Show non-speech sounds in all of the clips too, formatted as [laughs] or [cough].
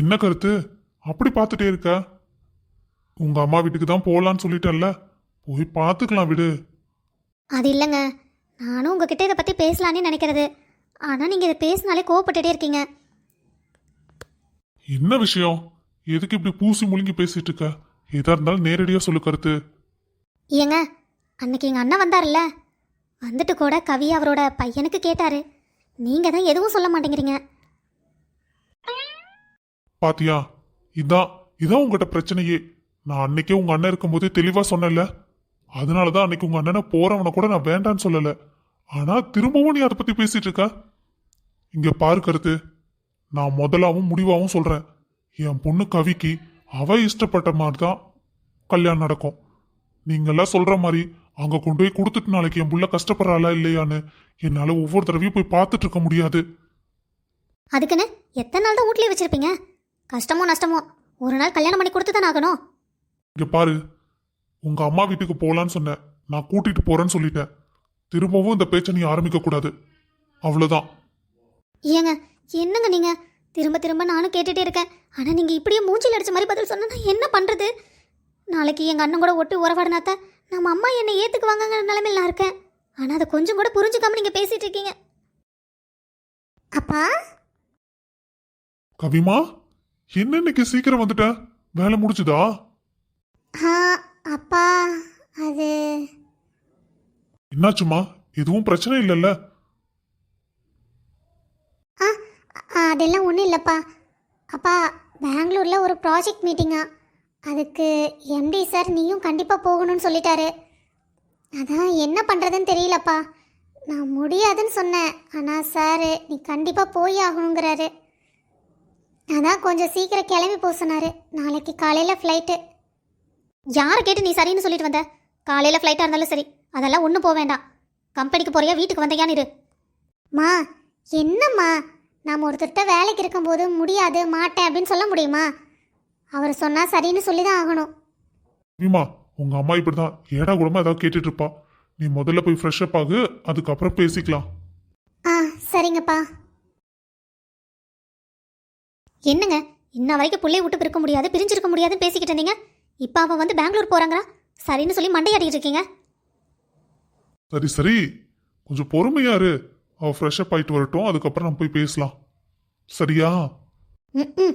என்ன கருத்து? அப்படி பார்த்துட்டே இருக்க? உங்க அம்மா வீட்டுக்கு தான் போகலான்னு சொல்லிட்டேன்ல. போய் பார்த்துக்கலாம் விடு. அது இல்லைங்க. நானும் உங்ககிட்ட இதை பற்றி பேசலான்னு நினைக்கிறது. ஆனால் நீங்கள் இதை பேசினாலே கோவப்பட்டுட்டே இருக்கீங்க. என்ன விஷயம்? எதுக்கு இப்படி பூசி முழுங்கி பேசிட்டு இருக்க? எதா இருந்தாலும் நேரடியா சொல்லு கருத்து. ஏங்க அன்னைக்கு எங்கள் அண்ணன் வந்தார்ல வந்துட்டு கூட கவி அவரோட பையனுக்கு கேட்டாரு. நீங்கள் தான் எதுவும் சொல்ல மாட்டேங்கிறீங்க. பாத்தியா இதான் இதான் உங்ககிட்ட பிரச்சனையே. நான் அன்னைக்கே உங்க அண்ணன் இருக்கும்போதே தெளிவா சொன்னேன்ல. அதனாலதான் அன்னைக்கு உங்க அண்ணனை போறவனை கூட நான் வேண்டான்னு சொல்லல. ஆனா திரும்பவும் நீ அதை பத்தி பேசிட்டு இருக்க? இங்க பாரு கருத்து. நான் முதலாவும் முடிவாகவும் சொல்றேன். என் பொண்ணு கவிக்கு அவ இஷ்டப்பட்ட மாதிரி தான் கல்யாணம் நடக்கும். நீங்கெல்லாம் சொல்ற மாதிரி அங்க கொண்டு போய் கொடுத்துட்டு நாளைக்கு என் புள்ள கஷ்டப்படுறாளா இல்லையான்னு என்னால ஒவ்வொரு தடவையும் போய் பார்த்துட்டு இருக்க முடியாது. அதுக்குன்னு எத்தனை நாள் தான் வீட்லயே வச்சிருப்பீங்க? கஷ்டமோ நஷ்டமோ ஒரு நாள் கல்யாணம் பண்ணி கொடுத்து தானே ஆகணும். இங்க பாரு உங்க அம்மா வீட்டுக்கு போலான்னு சொன்னேன். நான் கூட்டிட்டு போறேன்னு சொல்லிட்டேன். திரும்பவும் இந்த பேச்சை நீ ஆரம்பிக்க கூடாது. அவ்வளவுதான். ஏங்க என்னங்க நீங்க? திரும்ப திரும்ப நானும் கேட்டுட்டே இருக்கேன். ஆனா நீங்க இப்படியே மூஞ்சில் அடிச்ச மாதிரி பதில் சொன்னா நான் என்ன பண்றது? நாளைக்கு எங்க அண்ணன் கூட ஒட்டு உறவாடினாத்த நம்ம அம்மா என்னை ஏத்துக்குவாங்கங்கிற நிலைமையில நான் இருக்கேன். ஆனா அதை கொஞ்சம் கூட புரிஞ்சுக்காம நீங்க பேசிட்டு இருக்கீங்க. அப்பா? கவிமா? என்ன இன்னைக்கு சீக்கிரம் வந்துட்ட? வேலை முடிச்சுதா ஆ அப்பா அது என்னாச்சுமா எதுவும் பிரச்சனை இல்லைல்ல? ஆ அதெல்லாம் ஒன்றும் இல்லைப்பா. அப்பா பெங்களூரில் ஒரு ப்ராஜெக்ட் மீட்டிங்கா. அதுக்கு எம்டி சார் நீயும் கண்டிப்பாக போகணும்னு சொல்லிட்டாரு. அதான் என்ன பண்ணுறதுன்னு தெரியலப்பா. நான் முடியாதுன்னு சொன்னேன். ஆனால் சார் நீ கண்டிப்பாக போய் ஆகணுங்கிறாரு. அதான் கொஞ்சம் சீக்கிரம் கிளம்பி போக சொன்னார். நாளைக்கு காலையில் ஃப்ளைட்டு யாரை கேட்டு நீ சரின்னு சொல்லிட்டு வந்த? காலையில் ஃப்ளைட்டாக இருந்தாலும் சரி. அதெல்லாம் ஒன்றும் போக வேண்டாம். கம்பெனிக்கு போறியா வீட்டுக்கு வந்தையான்னு இரு. மா என்னம்மா? நாம் ஒருத்தர்கிட்ட வேலைக்கு இருக்கும்போது முடியாது மாட்டேன் அப்படின்னு சொல்ல முடியுமா? அவர் சொன்னால் சரின்னு சொல்லி தான் ஆகணும். கவிமா உங்க அம்மா இப்படிதான் ஏடா கூடமா ஏதாவது கேட்டுட்டு இருப்பா. நீ முதல்ல போய் ஃப்ரெஷ் அப் ஆகு அதுக்கப்புறம் பேசிக்கலாம். ஆ சரிங்கப்பா. என்னங்க? இன்ன வரைக்கும் பிள்ளைய விட்டு இருக்க முடியாது பிரிஞ்சிருக்க முடியாதுன்னு பேசிக்கிட்டு இருந்தீங்க. இப்போ அவன் வந்து பெங்களூர் போகிறாங்களா சரின்னு சொல்லி மண்டையாடிட்டு இருக்கீங்க. சரி சரி. கொஞ்சம் பொறுமையா இரு. அவ ஃப்ரெஷ் அப் ஆயிட்டு வரட்டும். அதுக்கப்புறம் நம்ம போய் பேசலாம். சரியா? ம்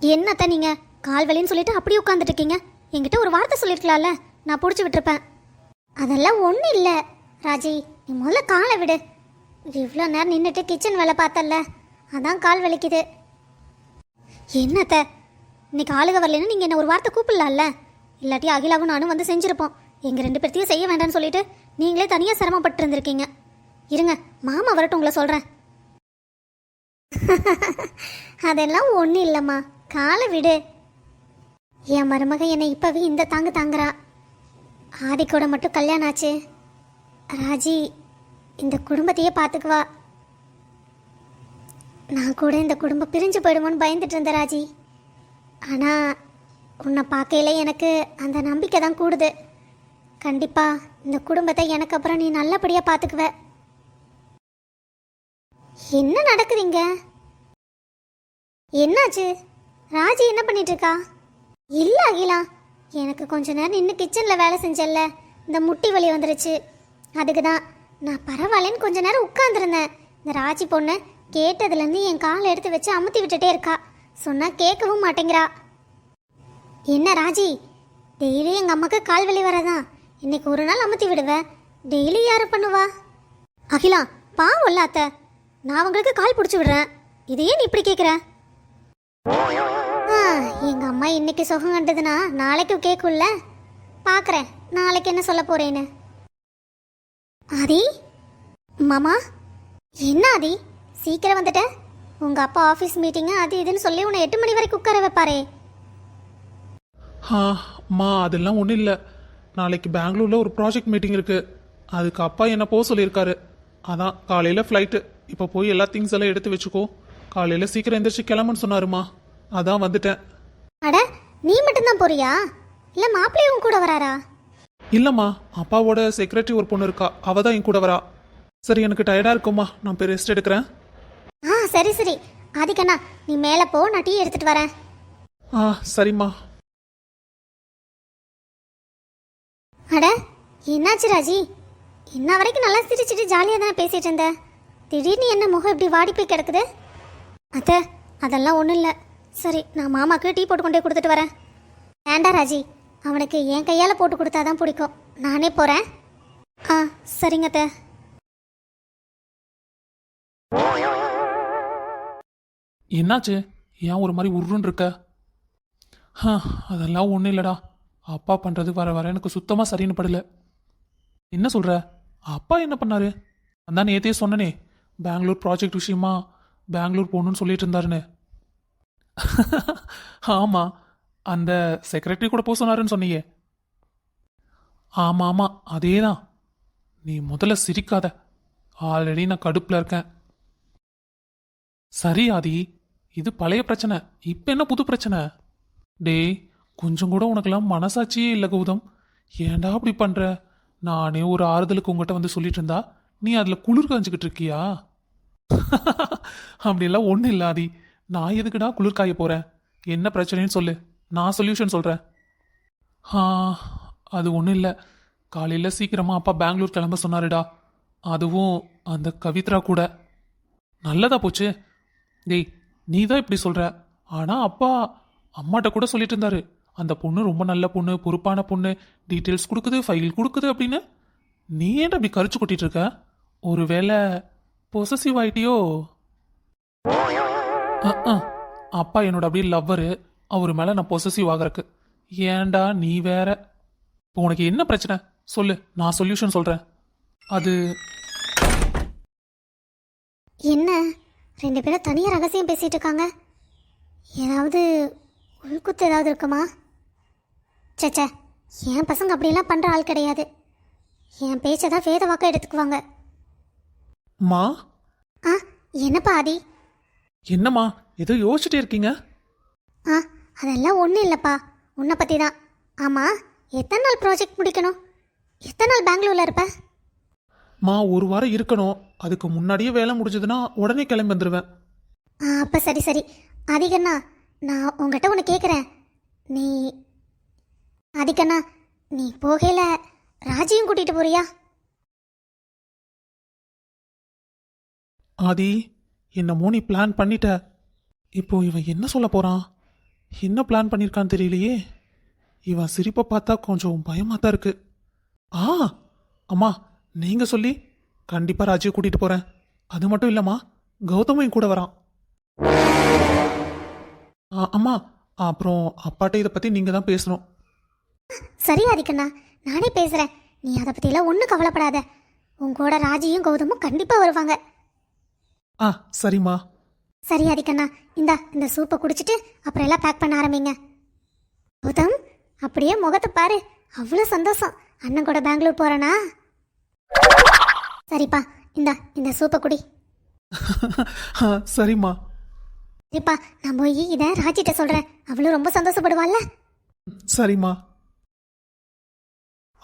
என்னத்த நீங்க? கால் வலின்னு சொல்லிட்டு அப்படியே உட்காந்துட்டு இருக்கீங்க. என்கிட்ட ஒரு வார்த்தை சொல்லிருக்கலாம்ல. நான் பிடிச்சி விட்டுருப்பேன். அதெல்லாம் ஒன்றும் இல்லை. ராஜி நீ முதல்ல காலை விடு. இவ்வளோ நேரம் நின்றுட்டு கிச்சன் வேலை பார்த்தல்ல. அதான் கால் வலிக்குது. என்னத்த? இன்னைக்கு ஆளுக வரலன்னு நீங்கள் என்ன ஒரு வார்த்தை கூப்பிடலாம்ல? இல்லாட்டி அகிலாவும் நானும் வந்து செஞ்சுருப்போம். எங்கள் ரெண்டு பேர்த்தையும் செய்ய வேண்டாம்னு சொல்லிட்டு நீங்களே தனியாக சிரமப்பட்டு இருந்திருக்கீங்க. இருங்க மாமா வரட்டும் உங்களை சொல்கிறேன் [laughs] அதெல்லாம் ஒன்றும் இல்லைம்மா. காலை விடு. என் மருமக என்னை இப்போவே இந்த தாங்கு தாங்குறா. ஆதிக்கூட மட்டும் கல்யாணம் ஆச்சு. ராஜி இந்த குடும்பத்தையே பார்த்துக்குவா நான் கூட இந்த குடும்பம் பிரிஞ்சு போயிடுமோன்னு பயந்துட்டு இருந்தேன் ராஜி. ஆனால் உன்னை பார்க்கையில எனக்கு அந்த நம்பிக்கை தான் கூடுது. கண்டிப்பாக இந்த குடும்பத்தை எனக்கு அப்புறம் நீ நல்லபடியாக பார்த்துக்குவ என்ன நடக்குதுங்க? என்னாச்சு? ராஜி என்ன பண்ணிட்டு இருக்கா இல்லை அகிலா. எனக்கு கொஞ்ச நேரம் நின்று கிச்சனில் வேலை செஞ்சல இந்த முட்டி வலி வந்துருச்சு. அதுக்கு தான் நான் பரவாயில்லன்னு கொஞ்ச நேரம் உட்காந்துருந்தேன் இந்த ராஜி பொண்ணு கேட்டதுலேருந்து என் காலை எடுத்து வச்சு அமுத்தி விட்டுட்டே இருக்கா. சொன்னால் கேட்கவும் மாட்டேங்கிறா. என்ன ராஜி? டெய்லி எங்கள் அம்மாக்கு கால் வலி வரதான் இன்னைக்கு ஒரு நாள் அமுத்தி விடுவேன் டெய்லி யார் பண்ணுவா? அகிலா பாவம்ல அத்தை. நான் உங்களுக்கு கால் பிடிச்சி விடுறேன். இதையே நீ இப்படி கேட்குற எங்கள் அம்மா இன்னைக்கு சுகம் கண்டதுன்னா நாளைக்கு கேட்கும்ல பார்க்குறேன் நாளைக்கு என்ன சொல்ல போறேன்னு. ஆதி? மாமா? என்ன ஆதி? சீக்கிரம் வந்துட்ட. உங்க அப்பா ஆஃபீஸ் மீட்டிங்கு அது இதுன்னு சொல்லி உன்னை எட்டு மணி வரைக்கும் உட்கார வைப்பாரே. அம்மா அதெல்லாம் ஒன்றும் இல்லை. நாளைக்கு பெங்களூரில் ஒரு ப்ராஜெக்ட் மீட்டிங் இருக்குது அதுக்கு அப்பா என்ன போக சொல்லியிருக்காரு. அதான் காலையில் ஃப்ளைட்டு இப்போ போய் எல்லா திங்ஸ் எல்லாம் எடுத்து வச்சுக்கோ. காலையில் சீக்கிரம் எந்திரிச்சு கிளம்புன்னு சொன்னாருமா. அதான் வந்துட்டேன். அட நீ மட்டும்தான் போறியா? இல்ல மாப்பிள்ளையும் கூட வராரா? இல்லைம்மா அப்பாவோட செக்ரட்டரி ஒரு பொண்ணு இருக்கா. அவள் தான் என் கூட வரா. சரி எனக்கு டயர்டாக இருக்கும்மா. நான் போய் ரெஸ்ட் எடுக்கிறேன். சரி சரி. ஆதிக்கண்ணா நீ மேலே போ நான் டீ எடுத்துட்டு வரேன். ஆ சரிம்மா. அட என்னாச்சு ராஜி? இன்ன வரைக்கும் நல்லா சிரிச்சிட்டு ஜாலியாக தானே பேசிட்டு இருந்த? திடீர்னு என்ன முகம் இப்படி வாடி போய் கிடக்குது? அத்தை அதெல்லாம் ஒன்றும் இல்லை. சரி நான் மாமாக்கு டீ போட்டு கொண்டே கொடுத்துட்டு வரேன். வேண்டா ராஜி. அவனுக்கு என் கையால் போட்டு கொடுத்தா தான் பிடிக்கும். நானே போகிறேன் ஆ சரிங்க அத்தை. என்னாச்சு? ஏன் ஒரு மாதிரி உருன்னு இருக்க? ஹ, அதெல்லாம் ஒன்றும் இல்லைடா. அப்பா பண்ணுறது வர வர எனக்கு சுத்தமாக சரின்னு படல. என்ன சொல்கிற அப்பா என்ன பண்ணாரு? அதான் நேத்தையே சொன்னனே பெங்களூர் ப்ராஜெக்ட் விஷயமா பெங்களூர் போகணுன்னு சொல்லிட்டு இருந்தாருன்னு. [laughs] ஆமாம் அந்த செக்ரட்டரி கூட போக சொன்னாருன்னு சொன்னியே. ஆமாம் ஆமாம் அதே தான் நீ முதல்ல சிரிக்காத. ஆல்ரெடி நான் கடுப்பில் இருக்கேன். சரி ஆதி. இது பழைய பிரச்சனை. இப்போ என்ன புது பிரச்சனை? டேய் கொஞ்சம் கூட உனக்கெல்லாம் மனசாட்சியே இல்லை கௌதம். ஏன்டா அப்படி பண்ணுற நானே ஒரு ஆறுதலுக்கு உங்ககிட்ட வந்து சொல்லிட்டு இருந்தா நீ அதில் குளிர் காஞ்சிக்கிட்டு இருக்கியா? [laughs] அப்படிலாம் ஒன்றும் இல்லாதி. நான் எதுக்குடா குளிர் காய போகிறேன் என்ன பிரச்சனைன்னு சொல்லு. நான் சொல்யூஷன் சொல்கிறேன் ஆ அது ஒன்றும் இல்லை. காலையில் சீக்கிரமாக அப்பா பெங்களூர் கிளம்ப சொன்னாருடா. அதுவும் அந்த கவித்ரா கூட. நல்லதா போச்சு. டேய் நீ தான் இப்படி சொல்கிற ஆனால் அப்பா அம்மாட்ட கூட சொல்லிட்டு இருந்தாரு. அந்த பொண்ணு ரொம்ப நல்ல பொண்ணு பொறுப்பான பொண்ணு டீட்டெயில்ஸ் கொடுக்குது ஃபைல் கொடுக்குது அப்படின்னு. நீ ஏன்டா அப்படி கரிச்சு கொட்டிட்டு இருக்க? ஒருவேளை பொசசிவ் ஆயிட்டியோ? அப்பா என்னோட அப்படியே லவ்வரு அவர் மேலே நான் பொசசிவ் ஆகிறக்கு. ஏன்டா நீ வேற? இப்போ உனக்கு என்ன பிரச்சனை? சொல்லு நான் சொல்யூஷன் சொல்கிறேன் அது என்ன? ரெண்டு பேரும் தனியாக ரகசியம் பேசிட்டு இருக்காங்க. ஏதாவது உள்குத்து ஏதாவது இருக்குமா? சச்சே என் பசங்க அப்படியெல்லாம் பண்ணுற ஆள் கிடையாது. என் பேச்சை தான் வேத வாக்க எடுத்துக்குவாங்க. மா? ஆ என்னப்பா ஆதி? என்னம்மா ஏதோ யோசிச்சுட்டே இருக்கீங்க? ஆ அதெல்லாம் ஒன்றும் இல்லைப்பா. உன்னை பற்றி தான் ஆமாம் எத்தனை நாள் ப்ராஜெக்ட் முடிக்கணும்? எத்தனை நாள் பெங்களூரில் இருப்ப? மா ஒரு வாரம் இருக்கணும். அதுக்கு முன்னாடியே வேலை முடிஞ்சதுன்னா உடனே கிளம்பி வந்துடுவேன் அப்போ சரி சரி. அதிகண்ணா நான் உங்ககிட்ட ஒன்று கேட்குறேன் நீ அதிகண்ணா நீ போகையில் ராஜியும் கூட்டிகிட்டு போறியா? ஆதி என்னமோ நீ பிளான் பண்ணிட்ட. இப்போ இவன் என்ன சொல்ல போறான்? என்ன பிளான் பண்ணியிருக்கான்னு தெரியலையே. இவன் சிரிப்பை பார்த்தா கொஞ்சம் பயமா தான் இருக்கு. ஆ அம்மா நீங்க சொல்லி கண்டிப்பா ராஜியை கூட்டிட்டு போறேன். அது மட்டும் இல்லம்மா கௌதமையும் கூட வரான். ஆ, அம்மா அப்புறம் அப்பாட்ட இதை பத்தி நீங்க தான் பேசணும். சரி அதிகண்ணா நானே பேசுகிறேன் நீ அதை பற்றிலாம் ஒன்றும் கவலைப்படாத. உன் கூட ராஜியும் கௌதமும் கண்டிப்பாக வருவாங்க. ஆ சரிம்மா. சரி அதிகண்ணா இந்தா இந்த சூப்பை குடிச்சிட்டு அப்புறம் எல்லாம் பேக் பண்ண ஆரம்பிங்க. கௌதம் அப்படியே முகத்தை பாரு. அவ்வளோ சந்தோஷம். அண்ணன் கூட பெங்களூர் போகிறேனா சரிப்பா இந்தா இந்த சூப்பை குடி. சரிம்மா. சரிப்பா நான் போய் இதை ராஜிட்ட சொல்கிறேன் அவளும் ரொம்ப சந்தோஷப்படுவாள்ல. சரிம்மா.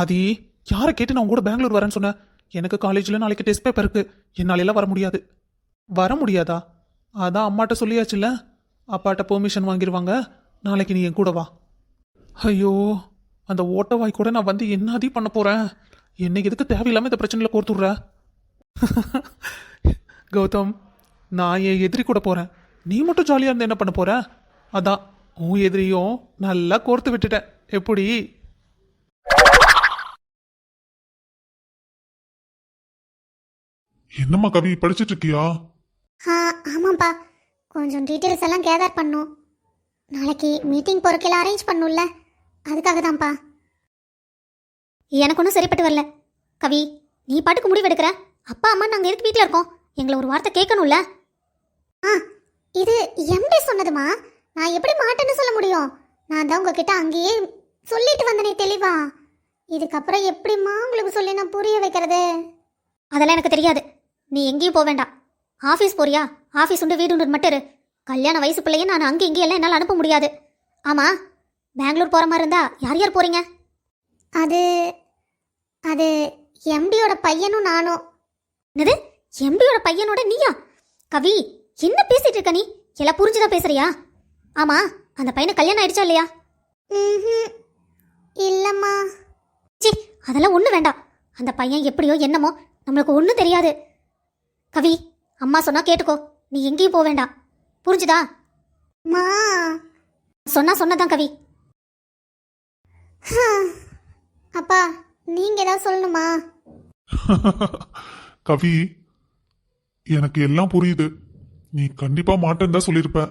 ஆதி யாரை கேட்டு நான் கூட பெங்களூர் வரேன்னு சொன்னேன்? எனக்கு காலேஜில் நாளைக்கு டெஸ்ட் பேப்பர் இருக்கு. என்னாலெல்லாம் வர முடியாது. வர முடியாதா? அதான் அம்மாட்ட சொல்லியாச்சுல்ல. அப்பாட்ட பெர்மிஷன் வாங்கிடுவாங்க நாளைக்கு நீ என் கூட வா. ஐயோ அந்த ஓட்டவாய் கூட நான் வந்து என்னதி பண்ண போறேன்? என்னைக்கு எதுக்கு தேவையில்லாம இந்த பிரச்சனையில கோர்த்துடுற? கௌதம் நான் என் எதிரி கூட போறேன். நீ மட்டும் ஜாலியா இருந்து என்ன பண்ண போற? அதான் உன் எதிரியும் நல்லா கோர்த்து விட்டுட்டேன். எப்படி? என்னம்மா கவி படிச்சிட்டு இருக்கியா? ஆ ஆமாம்ப்பா கொஞ்சம் டீட்டெயில்ஸ் எல்லாம் கேதர் பண்ணும். நாளைக்கு மீட்டிங் போகிறக்கெல்லாம் அரேஞ்ச் பண்ணும்ல. அதுக்காக தான்ப்பா எனக்கு ஒன்றும் சரிப்பட்டு வரல. கவி நீ பாட்டுக்கு முடிவெடுக்கிற? அப்பா அம்மா நாங்கள் எதுக்கு வீட்டில் இருக்கோம்? எங்களை ஒரு வார்த்தை கேட்கணும்ல? ஆ இது எம்டி சொன்னதுமா? நான் எப்படி மாட்டேன்னு சொல்ல முடியும்? நான் தான் உங்ககிட்ட அங்கேயே சொல்லிட்டு வந்தனே தெளிவா? இதுக்கப்புறம் எப்படிம்மா உங்களுக்கு சொல்லி நான் புரிய வைக்கிறது? அதெல்லாம் எனக்கு தெரியாது. நீ எங்கேயும் போக வேண்டாம். ஆஃபீஸ் போறியா? ஆஃபீஸ் உண்டு வீடு உண்டு மட்டும் இரு. கல்யாண வயசு பிள்ளைய நான் அங்கே இங்கே எல்லாம் என்னால் அனுப்ப முடியாது. ஆமாம் பெங்களூர் போகிற மாதிரி இருந்தா யார் யார் போகிறீங்க அது அது எம்டியோட பையனும் நானும். என்னது? எம்டியோட பையனோட நீயா? கவி என்ன பேசிட்டு இருக்க நீ? எல்லாம் புரிஞ்சுதான் பேசுறியா? ஆமா அந்த பையனுக்கு கல்யாணம் ஆயிடுச்சா இல்லையா? இல்லம்மா. சி அதெல்லாம் ஒன்றும் வேண்டாம். அந்த பையன் எப்படியோ என்னமோ நம்மளுக்கு ஒன்றும் தெரியாது. கவி அம்மா சொன்னா கேட்டுக்கோ. நீ எங்கேயும் போக வேண்டாம். புரிஞ்சுதா? மா. சொன்னா சொன்னதான் கவி. அப்பா நீங்க ஏதாவது சொல்லணுமா? [laughs] கவி எனக்கு எல்லாம் புரியுது. நீ கண்டிப்பா மாட்டேன்னு தான் சொல்லியிருப்ப.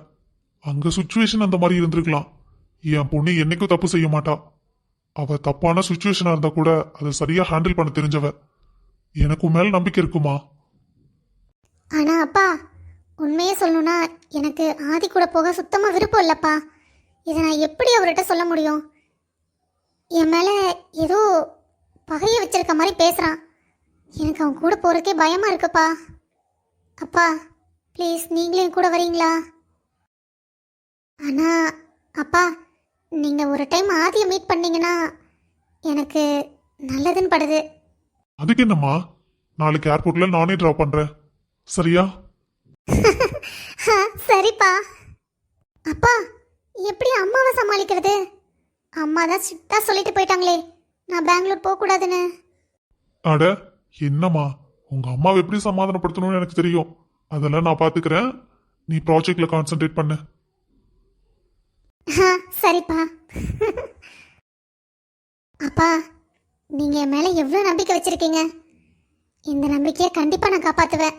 அங்க சுச்சுவேஷன் அந்த மாதிரி இருந்திருக்கலாம். என் பொண்ணு என்னைக்கும் தப்பு செய்ய மாட்டா. அவ தப்பான சுச்சுவேஷனா இருந்தா கூட அதை சரியா ஹேண்டில் பண்ண தெரிஞ்சவ. எனக்கு மேல நம்பிக்கை இருக்குமா? ஆனா அப்பா உண்மையே சொல்லணும்னா எனக்கு ஆதி கூட போக சுத்தமா விருப்பம் இல்லப்பா. இதை நான் எப்படி அவர்கிட்ட சொல்ல முடியும்? என் மேல ஏதோ பகைய வச்சிருக்க மாதிரி பேசுறான். எனக்கு அவன் கூட போறதுக்கே பயமா இருக்குப்பா. அப்பா ப்ளீஸ் நீங்களே கூட வரீங்களா? ஆனா அப்பா நீங்க ஒரு டைம் ஆதியை மீட் பண்ணீங்கன்னா எனக்கு நல்லதுன்னு படுது. அதுக்கு என்னம்மா? நாளைக்கு ஏர்போர்ட்ல நானே டிராப் பண்றேன். சரியா? [laughs] சரிப்பா. அப்பா எப்படி அம்மாவை சமாளிக்கிறது? அம்மா தான் ஸ்ட்ரிக்டா சொல்லிட்டு போயிட்டாங்களே. நான் பெங்களூர் போக கூடாதுன்னு அட என்னம்மா? உங்க அம்மாவை எப்படி சமாதானப்படுத்தணும்னு எனக்கு தெரியும். அதெல்லாம் நான் பாத்துக்கிறேன். நீ ப்ராஜெக்ட்ல கான்சென்ட்ரேட் பண்ணு. சரிப்பா. அப்பா நீங்க என் மேல எவ்வளவு நம்பிக்கை வச்சிருக்கீங்க? இந்த நம்பிக்கையை கண்டிப்பா நான் காப்பாத்துவேன்.